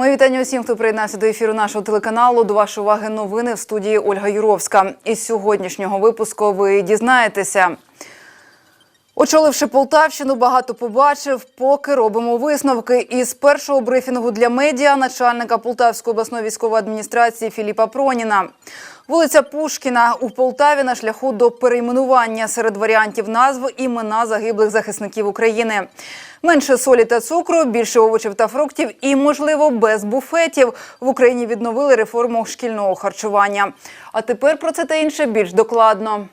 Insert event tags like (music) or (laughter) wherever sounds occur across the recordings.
Мої вітання усім, хто приєднався до ефіру нашого телеканалу. До вашої уваги новини в студії Ольга Юровська. Із сьогоднішнього випуску ви дізнаєтеся. Очоливши Полтавщину, багато побачив, поки робимо висновки. Із першого брифінгу для медіа начальника Полтавської обласної військової адміністрації Філіпа Проніна. Вулиця Пушкіна у Полтаві на шляху до перейменування серед варіантів назв імена загиблих захисників України. Менше солі та цукру, більше овочів та фруктів і, можливо, без буфетів в Україні відновили реформу шкільного харчування. А тепер про це та інше більш докладно.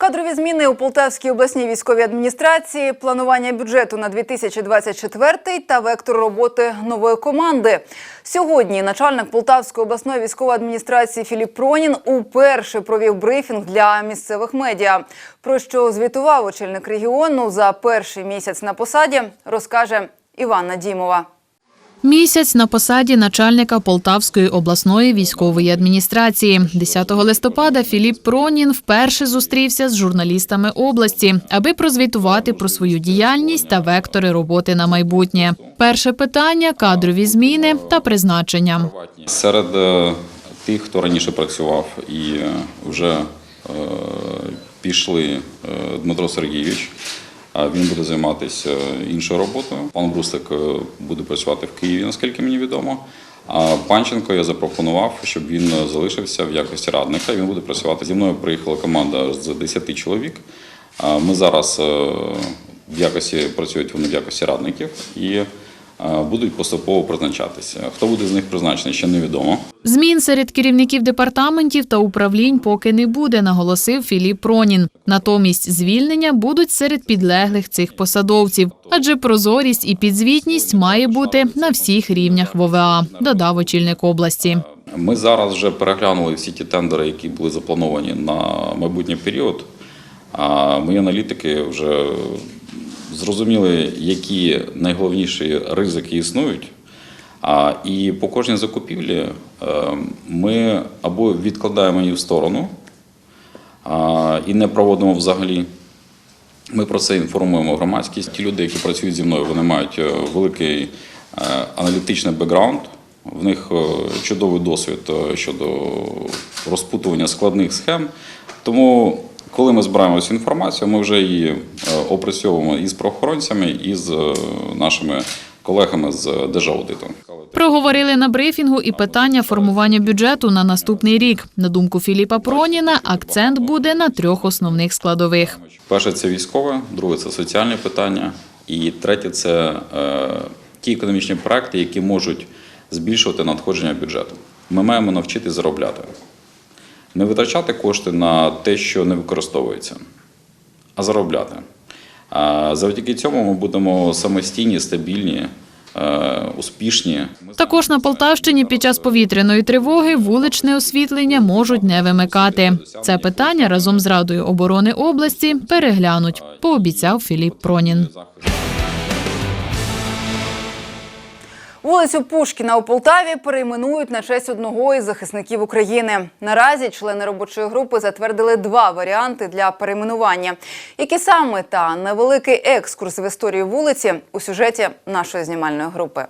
Кадрові зміни у Полтавській обласній військовій адміністрації, планування бюджету на 2024 та вектор роботи нової команди. Сьогодні начальник Полтавської обласної військової адміністрації Філіп Пронін уперше провів брифінг для місцевих медіа. Про що звітував очільник регіону за перший місяць на посаді, розкаже Іванна Дімова. Місяць на посаді начальника Полтавської обласної військової адміністрації. 10 листопада Філіп Пронін вперше зустрівся з журналістами області, аби прозвітувати про свою діяльність та вектори роботи на майбутнє. Перше питання кадрові зміни та призначення. Серед е, тих, хто раніше працював і е, вже е, пішли Дмитро Сергійович. Він буде займатися іншою роботою. Пан Бруслик е, буде працювати в Києві, наскільки мені відомо. А Панченко я запропонував, щоб він залишився в якості радника. Він буде працювати зі мною. Приїхала команда з 10 чоловік. Ми зараз е, в якості працюють вони в якості радників і е, будуть поступово призначатися. Хто буде з них призначений, ще невідомо. Змін серед керівників департаментів та управлінь поки не буде, наголосив Філіп Пронін. Натомість звільнення будуть серед підлеглих цих посадовців, адже прозорість і підзвітність має бути на всіх рівнях в ОВА, додав очільник області. Ми зараз вже переглянули всі ті тендери, які були заплановані на майбутній період. А мої аналітики вже зрозуміли, які найголовніші ризики існують. І по кожній закупівлі е, ми або відкладаємо її в сторону і не проводимо взагалі. Ми про це інформуємо громадськість. Ті люди, які працюють зі мною, вони мають е, великий е, аналітичний бекграунд. В них чудовий досвід щодо розпутування складних схем. Тому, коли ми збираємо цю інформацію, ми вже її е, опрацьовуємо і з правоохоронцями, і з е, нашими колегами з Держаудиту. Проговорили на брифінгу і питання формування бюджету на наступний рік. На думку Філіпа Проніна, акцент буде на трьох основних складових. Перше це військове, друге це соціальні питання, і третє це е, ті економічні проекти, які можуть збільшувати надходження бюджету. Ми маємо навчити заробляти, не витрачати кошти на те, що не використовується, а заробляти. А завдяки цьому ми будемо самостійні, стабільні, е, успішні. Також на Полтавщині під час повітряної тривоги вуличне освітлення можуть не вимикати. Це питання разом з Радою оборони області переглянуть, пообіцяв Філіп Пронін. Вулицю Пушкіна у Полтаві перейменують на честь одного із захисників України. Наразі члени робочої групи затвердили два варіанти для перейменування. Які саме та невеликий екскурс в історію вулиці у сюжеті нашої знімальної групи.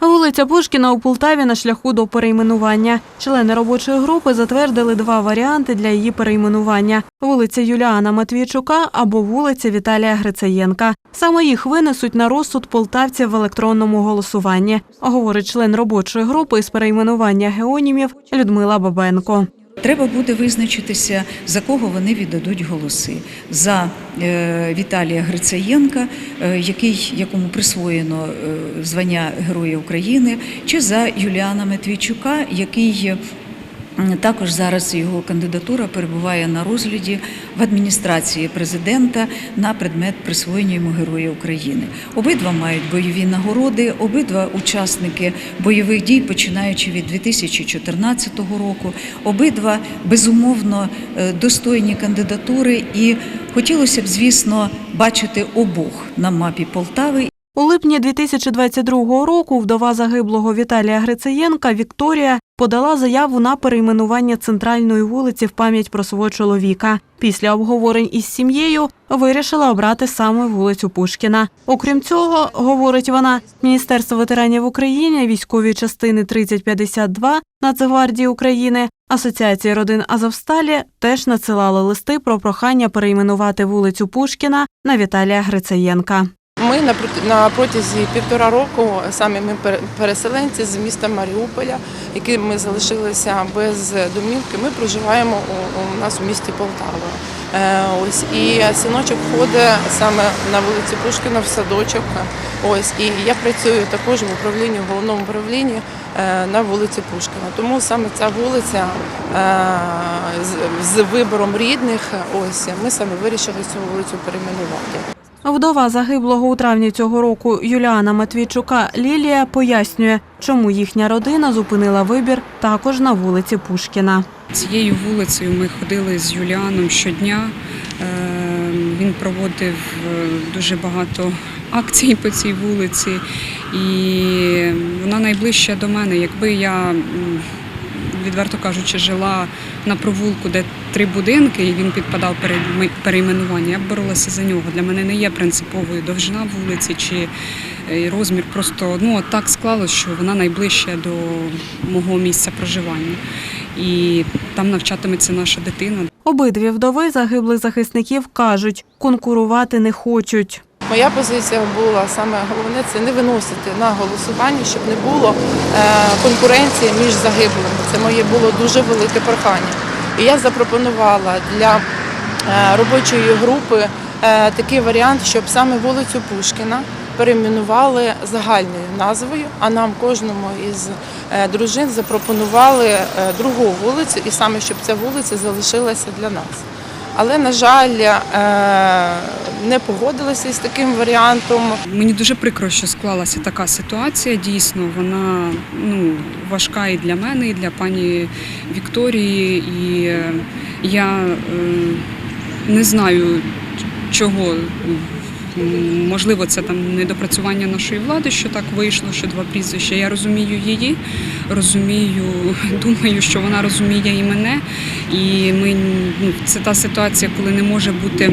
Вулиця Пушкіна у Полтаві на шляху до перейменування. Члени робочої групи затвердили два варіанти для її перейменування: вулиця Юліана Матвійчука або вулиця Віталія Грицаєнка. Саме їх винесуть на розсуд полтавців в електронному голосуванні, говорить член робочої групи з перейменування геонімів Людмила Бабенко. Треба буде визначитися, за кого вони віддадуть голоси. За е, Віталія Грицаєнка, е, який, якому присвоєно е, звання Героя України, чи за Юліана Матвійчука, який також зараз його кандидатура перебуває на розгляді в адміністрації президента на предмет присвоєння йому Героя України. Обидва мають бойові нагороди, обидва учасники бойових дій, починаючи від 2014 року. Обидва безумовно е, достойні кандидатури, і хотілося б, звісно, бачити обох на мапі Полтави. У липні 2022 року вдова загиблого Віталія Грицеєнка Вікторія подала заяву на перейменування центральної вулиці в пам'ять про свого чоловіка. Після обговорень із сім'єю вирішила обрати саме вулицю Пушкіна. Окрім цього, говорить вона, Міністерство ветеранів України, військові частини 3052 Нацгвардії України, Асоціації родин Азовсталі теж надсилали листи про прохання перейменувати вулицю Пушкіна на Віталія Грицеєнка. Ми на протязі півтора року самі ми пере- переселенці з міста Маріуполя, які ми залишилися без домівки. Ми проживаємо у, нас у місті Полтава. Е, ось і синочок ходить саме на вулиці Пушкіна в садочок. Ось і я працюю також в управлінні, в головному управлінні е, на вулиці Пушкіна. Тому саме ця вулиця е, з вибором рідних. Ось ми саме вирішили цю вулицю перейменувати. Вдова загиблого у травні цього року Юліана Матвійчука Лілія пояснює, чому їхня родина зупинила вибір також на вулиці Пушкіна. Цією вулицею ми ходили з Юліаном щодня. Е, Він проводив е, дуже багато акцій по цій вулиці, і вона найближча до мене. Якби я, відверто кажучи, жила на провулку, де три будинки, і він підпадав перед перейменування, я б боролася за нього. Для мене не є принциповою довжина вулиці чи е, розмір. Просто ну так склалось, що вона найближча до мого місця проживання і там навчатиметься наша дитина. Обидві вдови загиблих захисників кажуть, конкурувати не хочуть. Моя позиція була саме головне це не виносити на голосування, щоб не було е, конкуренції між загиблими. Це моє було дуже велике прохання. І я запропонувала для е, робочої групи е, такий варіант, щоб саме вулицю Пушкіна перейменували загальною назвою, а нам кожному із дружин запропонували другу вулицю, і саме щоб ця вулиця залишилася для нас. Але, на жаль, е, не погодилися з таким варіантом. Мені дуже прикро, що склалася така ситуація. Дійсно, вона ну важка і для мене, і для пані Вікторії. І е, я е, не знаю чого. Можливо, це там недопрацювання нашої влади, що так вийшло, що два прізвища. Я розумію її, розумію, (laughs) думаю, що вона розуміє і мене. І ми ну, це та ситуація, коли не може бути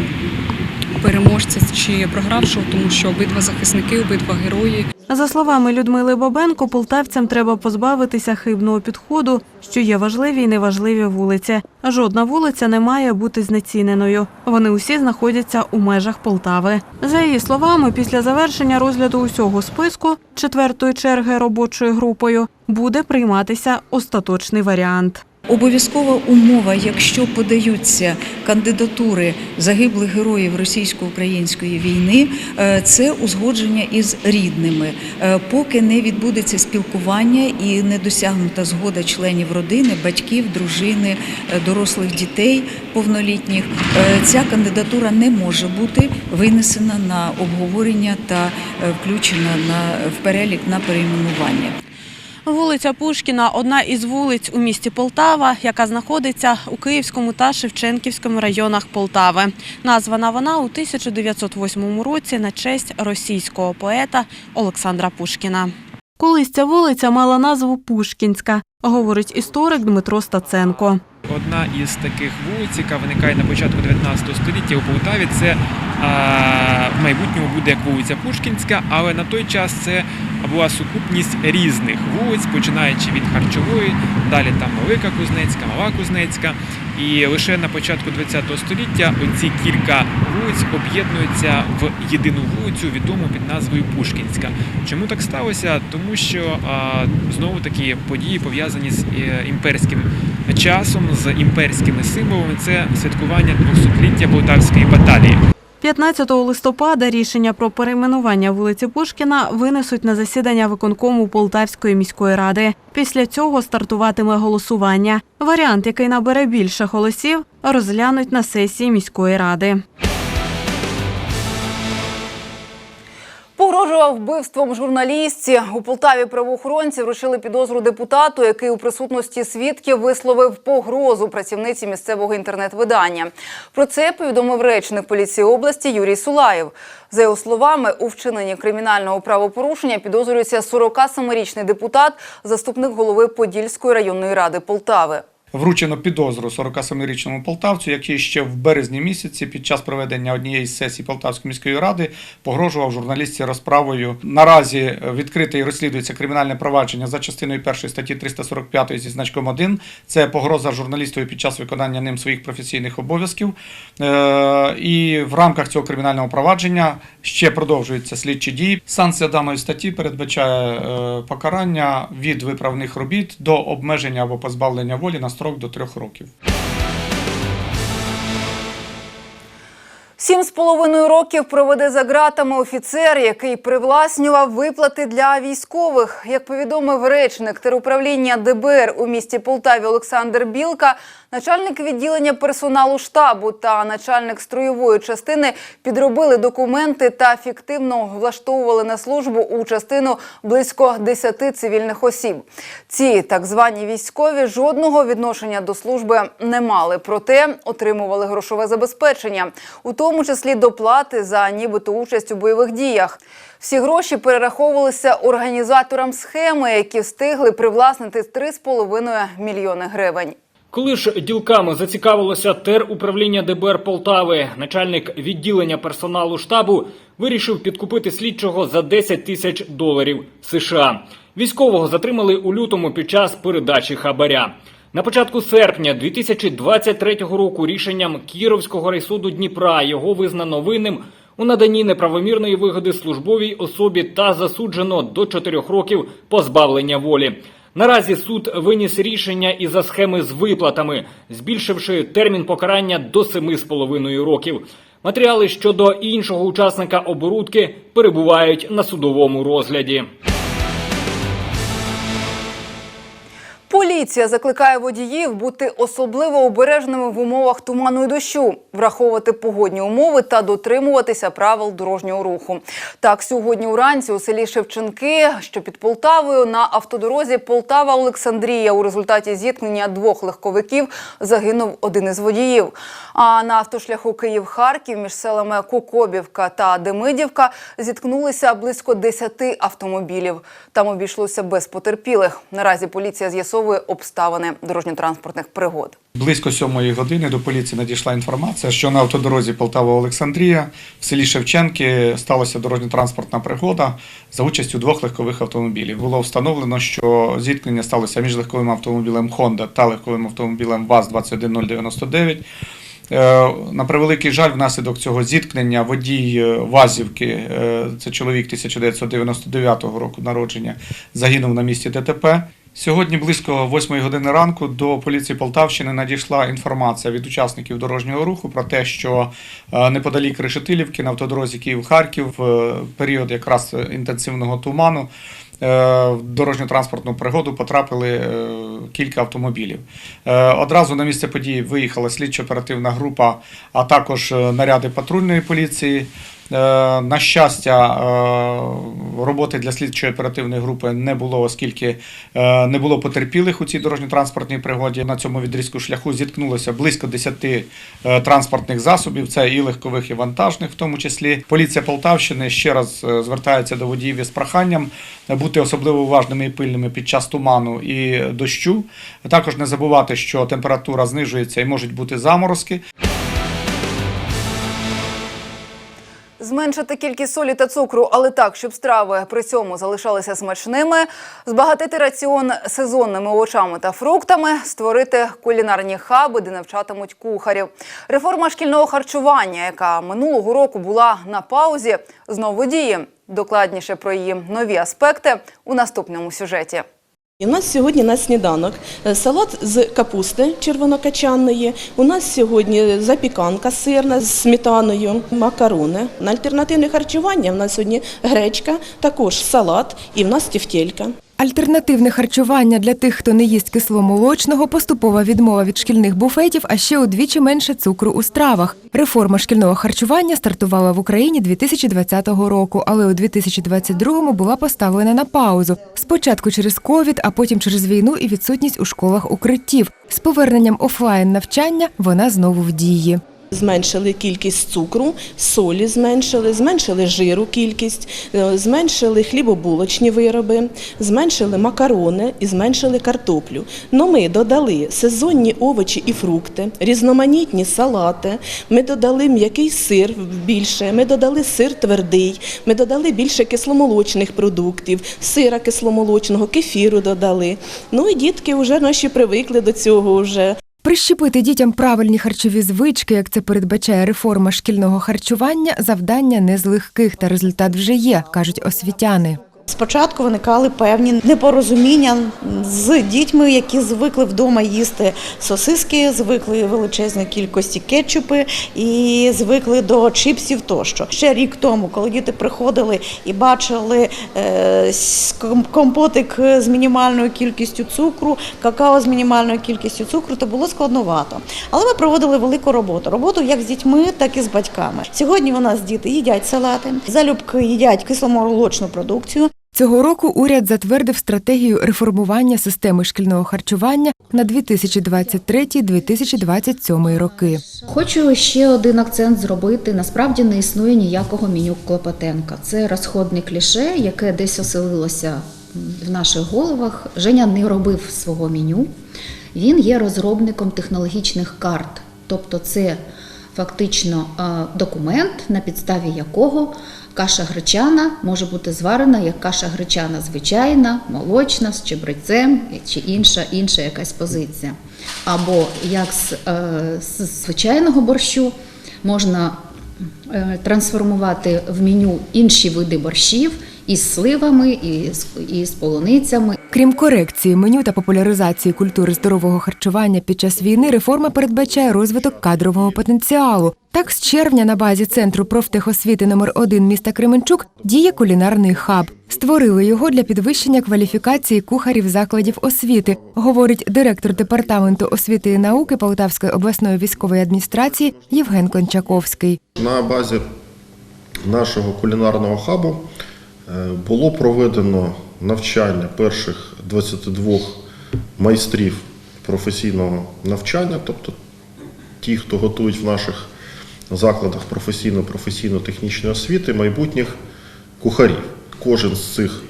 переможця чи програвшого, тому що обидва захисники, обидва герої. За словами Людмили Бабенко, полтавцям треба позбавитися хибного підходу, що є важливі і неважливі вулиці. Жодна вулиця не має бути знеціненою. Вони усі знаходяться у межах Полтави. За її словами, після завершення розгляду усього списку четвертої черги робочою групою буде прийматися остаточний варіант. Обов'язкова умова, якщо подаються кандидатури загиблих героїв російсько-української війни, е, це узгодження із рідними. Е, Поки не відбудеться спілкування і не досягнута згода членів родини, батьків, дружини, е, дорослих дітей повнолітніх, ця кандидатура не може бути винесена на обговорення та включена на в перелік на перейменування. Вулиця Пушкіна одна із вулиць у місті Полтава, яка знаходиться у Київському та Шевченківському районах Полтави. Названа вона у 1908 році на честь російського поета Олександра Пушкіна. Колись ця вулиця мала назву Пушкінська, говорить історик Дмитро Стаценко. Одна із таких вулиць, яка виникає на початку 19 століття у Полтаві, це в майбутньому буде як вулиця Пушкінська, але на той час це була сукупність різних вулиць, починаючи від харчової, далі там Велика Кузнецька, Мала Кузнецька. І лише на початку 20 століття оці кілька вулиць об'єднуються в єдину вулицю, відому під назвою Пушкінська. Чому так сталося? Тому що знову таки події пов'язані з е, імперським часом, з імперськими символами. Це святкування 200-ліття Полтавської баталії. 15 листопада рішення про перейменування вулиці Пушкіна винесуть на засідання виконкому Полтавської міської ради. Після цього стартуватиме голосування. Варіант, який набере більше голосів, розглянуть на сесії міської ради. Погрожував вбивством журналістці. У Полтаві правоохоронці вручили підозру депутату, який у присутності свідків висловив погрозу працівниці місцевого інтернет-видання. Про це повідомив речник поліції області Юрій Сулаєв. За його словами, у вчиненні кримінального правопорушення підозрюється 47-річний депутат, заступник голови Подільської районної ради Полтави. Вручено підозру 47-річному полтавцю, який ще в березні місяці під час проведення однієї з сесій Полтавської міської ради погрожував журналістці розправою. Наразі відкрите і розслідується кримінальне провадження за частиною першої статті 345 зі значком 1. Це погроза журналістові під час виконання ним своїх професійних обов'язків. Е, І в рамках цього кримінального провадження ще продовжуються слідчі дії. Санкція даної статті передбачає е, покарання від виправних робіт до обмеження або позбавлення волі на строк до трьох років. Сім з половиною років проведе за ґратами офіцер, який привласнював виплати для військових. Як повідомив речник теруправління ДБР у місті Полтаві Олександр Білка, начальник відділення персоналу штабу та начальник строєвої частини підробили документи та фіктивно влаштовували на службу у частину близько 10 цивільних осіб. Ці так звані військові жодного відношення до служби не мали, проте отримували грошове забезпечення, у тому числі доплати за нібито участь у бойових діях. Всі гроші перераховувалися організаторам схеми, які встигли привласнити 3,5 мільйони гривень. Коли ж ділками зацікавилося теруправління ДБР Полтави, начальник відділення персоналу штабу вирішив підкупити слідчого за 10 тисяч доларів США. Військового затримали у лютому під час передачі хабаря. На початку серпня 2023 року рішенням Кіровського райсуду Дніпра його визнано винним у наданні неправомірної вигоди службовій особі та засуджено до 4 років позбавлення волі. Наразі суд виніс рішення і за схеми з виплатами, збільшивши термін покарання до 7,5 років. Матеріали щодо іншого учасника оборудки перебувають на судовому розгляді. Поліція закликає водіїв бути особливо обережними в умовах туману і дощу, враховувати погодні умови та дотримуватися правил дорожнього руху. Так, сьогодні уранці у селі Шевченки, що під Полтавою, на автодорозі Полтава-Олександрія у результаті зіткнення двох легковиків загинув один із водіїв. А на автошляху Київ-Харків між селами Кокобівка та Демидівка зіткнулися близько 10 автомобілів. Там обійшлося без потерпілих. Наразі поліція з'ясовує обставини дорожньо-транспортних пригод. Близько сьомої години до поліції надійшла інформація, що на автодорозі Полтава-Олександрія в селі Шевченки сталася дорожньо-транспортна пригода за участю двох легкових автомобілів. Було встановлено, що зіткнення сталося між легковим автомобілем Honda та легковим автомобілем ВАЗ-21099. Е, На превеликий жаль, внаслідок цього зіткнення водій е, Вазівки, е, це чоловік 1999 року народження, загинув на місці ДТП. Сьогодні близько 8 години ранку до поліції Полтавщини надійшла інформація від учасників дорожнього руху про те, що е, неподалік Решетилівки на автодорозі Київ-Харків в період якраз інтенсивного туману е, в дорожньо-транспортну пригоду потрапили е, кілька автомобілів. Е, Одразу на місце події виїхала слідчо-оперативна група, а також е, наряди патрульної поліції. Е, На щастя, е, роботи для слідчої оперативної групи не було, оскільки е, не було потерпілих у цій дорожньо-транспортній пригоді. На цьому відрізку шляху зіткнулося близько 10 е, транспортних засобів. Це і легкових, і вантажних, в тому числі. Поліція Полтавщини ще раз звертається до водіїв із проханням бути особливо уважними і пильними під час туману і дощу. Також не забувати, що температура знижується і можуть бути заморозки. Зменшити кількість солі та цукру, але так, щоб страви при цьому залишалися смачними, збагатити раціон сезонними овочами та фруктами, створити кулінарні хаби, де навчатимуть кухарів. Реформа шкільного харчування, яка минулого року була на паузі, знову діє. Докладніше про її нові аспекти у наступному сюжеті. У нас сьогодні на сніданок е, салат з капусти червонокачанної. У нас сьогодні запіканка сирна з сметаною, макарони. На альтернативне харчування у нас сьогодні гречка, також салат і в нас тефтелька. Альтернативне харчування для тих, хто не їсть кисломолочного, поступова відмова від шкільних буфетів, а ще удвічі менше цукру у стравах. Реформа шкільного харчування стартувала в Україні 2020 року, але у 2022 була поставлена на паузу. Спочатку через ковід, а потім через війну і відсутність у школах укриттів. З поверненням офлайн навчання вона знову в дії. Зменшили кількість цукру, солі зменшили, зменшили жиру кількість, е, зменшили хлібобулочні вироби, зменшили макарони і зменшили картоплю. Но ми додали сезонні овочі і фрукти, різноманітні салати. Ми додали м'який сир більше, ми додали сир твердий, ми додали більше кисломолочних продуктів, сира кисломолочного, кефіру додали. Ну і дітки вже наші привикли до цього вже. Прищепити дітям правильні харчові звички, як це передбачає реформа шкільного харчування, завдання не з легких, та результат вже є, кажуть освітяни. Спочатку виникали певні непорозуміння з дітьми, які звикли вдома їсти сосиски, звикли величезної кількості кетчупи і звикли до чіпсів тощо. Ще рік тому, коли діти приходили і бачили е, компотик з мінімальною кількістю цукру, какао з мінімальною кількістю цукру, то було складновато. Але ми проводили велику роботу. Роботу як з дітьми, так і з батьками. Сьогодні у нас діти їдять салати, залюбки їдять кисломолочну продукцію. Цього року уряд затвердив стратегію реформування системи шкільного харчування на 2023-2027 роки. Хочу ще один акцент зробити. Насправді не існує ніякого меню Клопотенка. Це розходне кліше, яке десь оселилося в наших головах. Женя не робив свого меню. Він є розробником технологічних карт, тобто це фактично документ, на підставі якого каша гречана може бути зварена як каша гречана звичайна, молочна, з чебрецем чи інша, інша якась позиція. Або як з, е, з звичайного борщу можна е, трансформувати в меню інші види борщів із сливами, і з, і з полуницями, Крім корекції меню та популяризації культури здорового харчування під час війни, реформа передбачає розвиток кадрового потенціалу. Так, з червня на базі центру профтехосвіти номер 1 міста Кременчук діє кулінарний хаб. Створили його для підвищення кваліфікації кухарів закладів освіти, говорить директор департаменту освіти і науки Полтавської обласної військової адміністрації Євген Кончаковський. На базі нашого кулінарного хабу е, було проведено навчання перших 22 майстрів професійного навчання, тобто ті, хто готують в наших закладах професійно-професійно-технічної освіти, майбутніх кухарів. Кожен з цих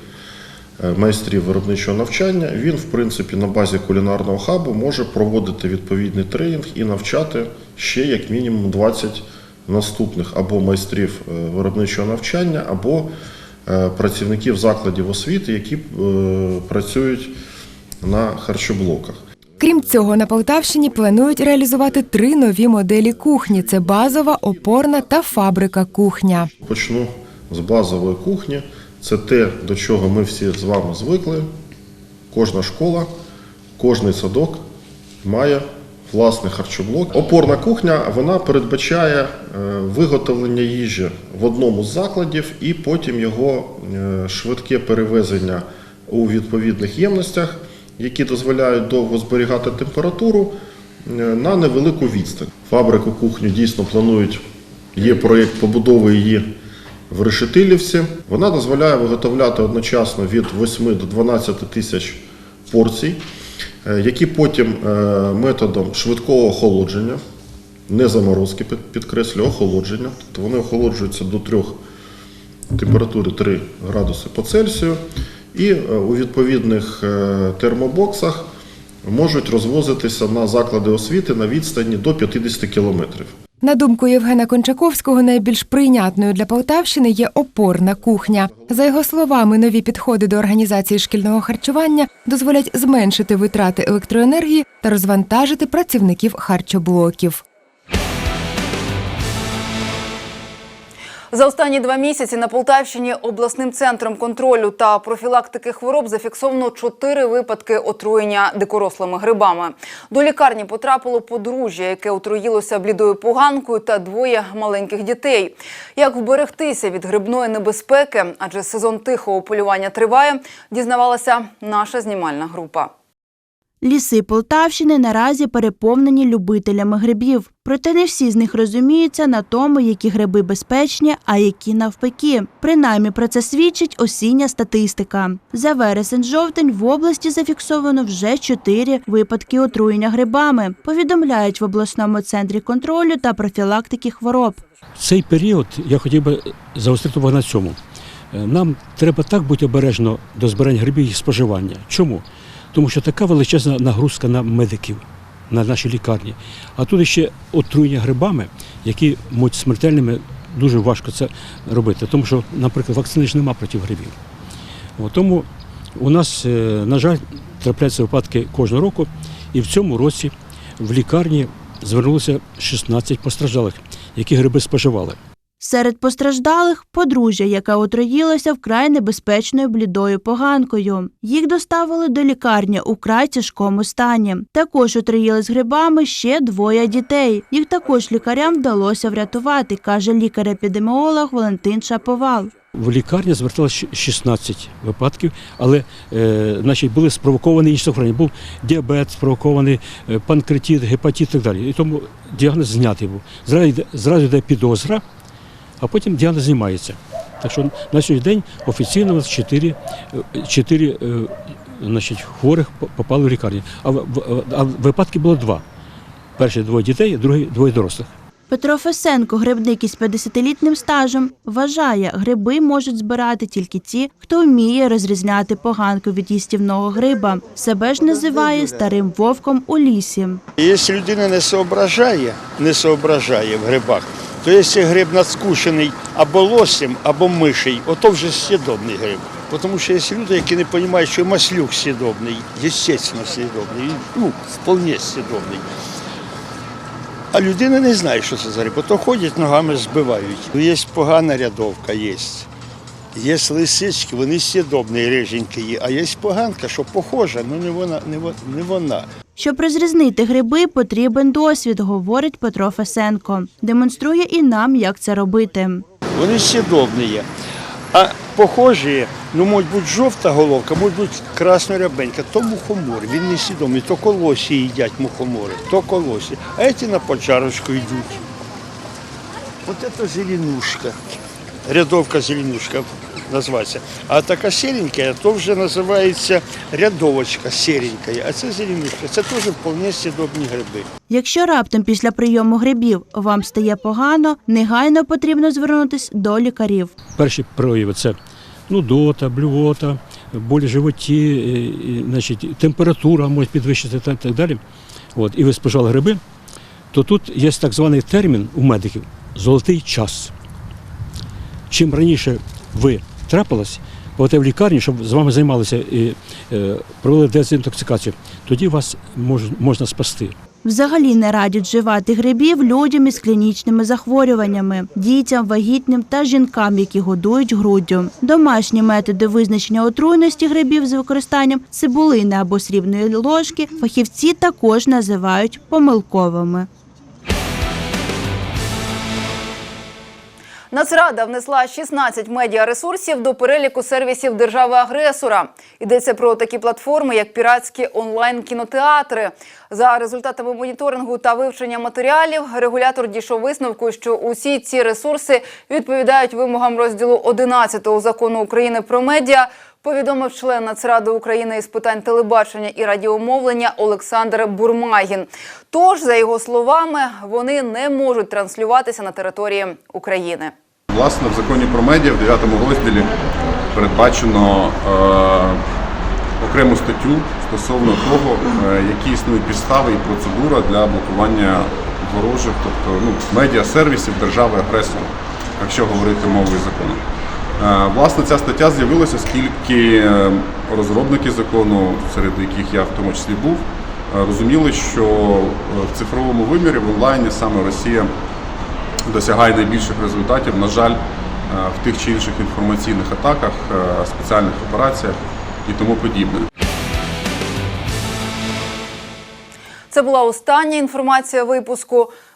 е, майстрів виробничого навчання, він, в принципі, на базі кулінарного хабу може проводити відповідний тренінг і навчати ще як мінімум 20 наступних або майстрів е, виробничого навчання, або працівників закладів освіти, які е, працюють на харчоблоках. Крім цього, на Полтавщині планують реалізувати три нові моделі кухні: це базова, опорна та фабрика кухня. Почну з базової кухні. Це те, до чого ми всі з вами звикли. Кожна школа, кожний садок має власний харчоблок. Опорна кухня вона передбачає е, виготовлення їжі в одному з закладів і потім його е, швидке перевезення у відповідних ємностях, які дозволяють довго зберігати температуру е, на невелику відстань. Фабрику кухню дійсно планують. Є проєкт побудови її в Решетилівці. Вона дозволяє виготовляти одночасно від 8 до 12 тисяч порцій, які потім е, методом швидкого охолодження, не заморозки, підкреслю, охолодження, тобто вони охолоджуються до 3 температури 3 градуси по Цельсію, і е, у відповідних е, термобоксах можуть розвозитися на заклади освіти на відстані до 50 кілометрів. На думку Євгена Кончаковського, найбільш прийнятною для Полтавщини є опорна кухня. За його словами, нові підходи до організації шкільного харчування дозволять зменшити витрати електроенергії та розвантажити працівників харчоблоків. За останні два місяці на Полтавщині обласним центром контролю та профілактики хвороб зафіксовано чотири випадки отруєння дикорослими грибами. До лікарні потрапило подружжя, яке отруїлося блідою поганкою, та двоє маленьких дітей. Як вберегтися від грибної небезпеки, адже сезон тихого полювання триває, дізнавалася наша знімальна група. Ліси Полтавщини наразі переповнені любителями грибів. Проте не всі з них розуміються на тому, які гриби безпечні, а які навпаки. Принаймні про це свідчить осіння статистика. За вересень-жовтень в області зафіксовано вже чотири випадки отруєння грибами. Повідомляють в обласному центрі контролю та профілактики хвороб. Цей період я хотів би загострити увагу на цьому. Е, Нам треба так бути обережно до збирання грибів і споживання. Чому? Тому що така величезна нагрузка на медиків, на наші лікарні. А тут ще отруєння грибами, які можуть смертельними, дуже важко це робити. Тому що, наприклад, вакцини ж нема проти грибів. Тому у нас, е, на жаль, трапляються випадки кожного року, і в цьому році в лікарні звернулося 16 постраждалих, які гриби споживали. Серед постраждалих подружжя, яке отруїлося вкрай небезпечною блідою поганкою. Їх доставили до лікарні у край тяжкому стані. Також отруїлись грибами ще двоє дітей. Їх також лікарям вдалося врятувати, каже лікар-епідеміолог Валентин Шаповал. В лікарні зверталося 16 випадків, але е, значить, були спровоковані інші захворювання. Був діабет, спровокований е, панкретит, гепатит і так далі. І тому діагноз знятий був. Зразу йде підозра, а потім діагноз знімається. Так що на сьогодні день офіційно у нас 4, 4 е, значить, хворих попали в лікарню. А, а випадки було два. Перші двоє дітей, другий двоє дорослих. Петро Фесенко, грибник із 50-літнім стажем, вважає, гриби можуть збирати тільки ті, хто вміє розрізняти поганку від їстівного гриба. Себе ж називає старим вовком у лісі. Якщо людина не соображає, не соображає в грибах, то якщо гриб надскушений або лосем, або мишей, ото вже сідобний гриб. Тому що є люди, які не розуміють, що маслюк сідобний, естественно сідобний, ну, вполне сідобний. А людина не знає, що це за гриб, то ходять ногами збивають. Ну, Є погана рядовка, є. Є лисички, вони сідобні, риженькі є, а є поганка, що похожа, але не вона, не вона. Щоб розрізнити гриби, потрібен досвід, говорить Петро Фесенко. Демонструє і нам, як це робити. Вони сідобні. А похожі, ну, може бути жовта головка, може бути красно-рябенька, то мухомор, він не сідомий, то колосі їдять мухомори, то колосі. А ці на поджарочку йдуть. От це зеленушка. Рядовка зеленушка називається. А така сіренька, то вже називається рядовочка сіренька. А це зеленушка, це теж вполне сідобні гриби. Якщо раптом після прийому грибів вам стає погано, негайно потрібно звернутися до лікарів. Перші прояви це нудота, блювота, болі в животі, і, значить, температура може підвищитися та так далі. От, і ви спожали гриби, то тут є так званий термін у медиків золотий час. Чим раніше ви трапилось, будете в лікарні, щоб з вами займалися і е, провели дезінтоксикацію, тоді вас мож, можна спасти. Взагалі не радять вживати грибів людям із клінічними захворюваннями, дітям, вагітним та жінкам, які годують груддю. Домашні методи визначення отруйності грибів з використанням цибулини або срібної ложки фахівці також називають помилковими. Нацрада внесла 16 медіаресурсів до переліку сервісів держави-агресора. Йдеться про такі платформи, як піратські онлайн-кінотеатри. За результатами моніторингу та вивчення матеріалів, регулятор дійшов висновку, що усі ці ресурси відповідають вимогам розділу 11 закону України про медіа. Повідомив член Нацради України із питань телебачення і радіомовлення Олександр Бурмагін. Тож, за його словами, вони не можуть транслюватися на території України. Власне, в законі про медіа в 9 розділі передбачено е, окрему статтю стосовно того, е, які існують підстави і процедура для блокування ворожих, тобто ну, медіа-сервісів держави-агресора, якщо говорити мовою закону. Е, Власне, ця стаття з'явилася, оскільки е, розробники закону, серед яких я в тому числі був, е, розуміли, що в цифровому вимірі в онлайні саме Росія досягає найбільших результатів. На жаль, в тих чи інших інформаційних атаках, спеціальних операціях і тому подібне. Це була остання інформація випуску.